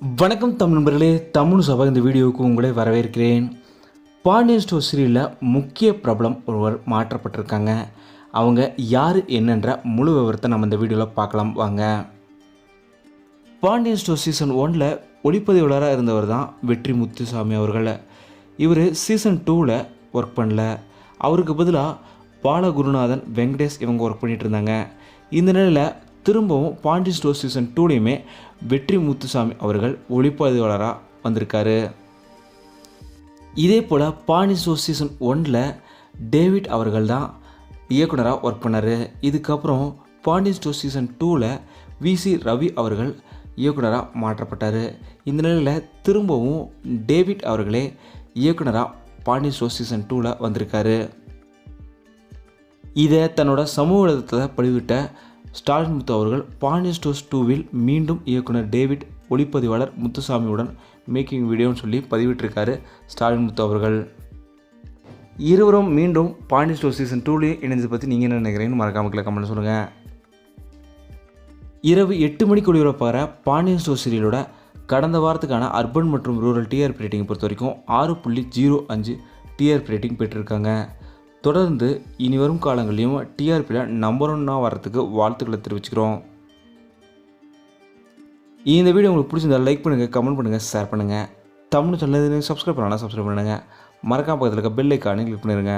வணக்கம் தமிழ் நண்பர்களே தமிழ் சபா இந்த வீடியோவுக்கு உங்களை வரவேற்கிறேன். பாண்டியன் ஸ்டோர் சீரியலில் முக்கிய பிரபலம் ஒருவர் மாற்றப்பட்டிருக்காங்க. அவங்க யார் என்னன்ற முழு விவரத்தை நம்ம இந்த வீடியோவில் பார்க்கலாம் வாங்க. பாண்டியன் ஸ்டோர் சீசன் ஒனில் ஒளிப்பதிவாளராக இருந்தவர் தான் வெற்றி முத்துசாமி அவர்கள். இவர் சீசன் டூவில் ஒர்க் பண்ணல. அவருக்கு பதிலாக பாலகுருநாதன் வெங்கடேஷ் இவங்க ஒர்க் பண்ணிகிட்டு இருந்தாங்க. இந்த நிலையில் திரும்பவும் பாண்டி ஸ்டோர் சீசன் டூலையுமே வெற்றி முத்துசாமி அவர்கள் ஒளிப்பதிவாளராக வந்திருக்காரு. இதே போல் பாண்டி ஸ்டோர் சீசன் ஒனில் டேவிட் அவர்கள் தான் இயக்குனராக ஒர்க் பண்ணார். இதுக்கப்புறம் பாண்டி ஸ்டோர் சீசன் டூவில் விசி ரவி அவர்கள் இயக்குனராக மாற்றப்பட்டார். இந்த நிலையில் திரும்பவும் டேவிட் அவர்களே இயக்குனராக பாண்டி ஸ்டோர் சீசன் டூவில் வந்திருக்காரு. இதை தன்னோட சமூக இடத்தில் பதிவிட்ட ஸ்டாலின் முத்து அவர்கள் பாண்டி டூவில் மீண்டும் இயக்குனர் டேவிட் ஒளிப்பதிவாளர் முத்துசாமியுடன் மேக்கிங் வீடியோன்னு சொல்லி பதிவிட்டிருக்காரு ஸ்டாலின் முத்து அவர்கள். இருவரும் மீண்டும் பாண்டிஸ்டோ சீசன் டூலேயே இணைஞ்சது பற்றி நீங்கள் என்ன நினைக்கிறீங்கன்னு மறக்காம கீழே கமெண்ட் சொல்லுங்கள் இரவு எட்டு மணிக்கு ஒளிபரப்பாகிற பாண்டியன் ஸ்டோர் சீரியலோட கடந்த வாரத்துக்கான அர்பன் மற்றும் ரூரல் டிஆர்பி ரேட்டிங் பொறுத்த வரைக்கும் ஆறு புள்ளி ஜீரோ அஞ்சு டிஆர்பி ரேட்டிங் பெற்றிருக்காங்க. தொடர்ந்து இனி வரும் காலங்களிலும் டிஆர்பியில் நம்பர் ஒன்னாக வரத்துக்கு வாழ்த்துக்களை தெரிவிச்சுக்கிறோம். இந்த வீடியோ உங்களுக்கு பிடிச்சிருந்தா லைக் பண்ணுங்கள் கமெண்ட் பண்ணுங்கள் ஷேர் பண்ணுங்கள் தமிழ் சேனல் சப்ஸ்கிரைப் பண்ணலாம் சப்ஸ்கிரைப் பண்ணுங்கள் மறக்காம பக்கத்தில் இருக்க பெல் ஐக்கானே கிளிக் பண்ணிடுங்க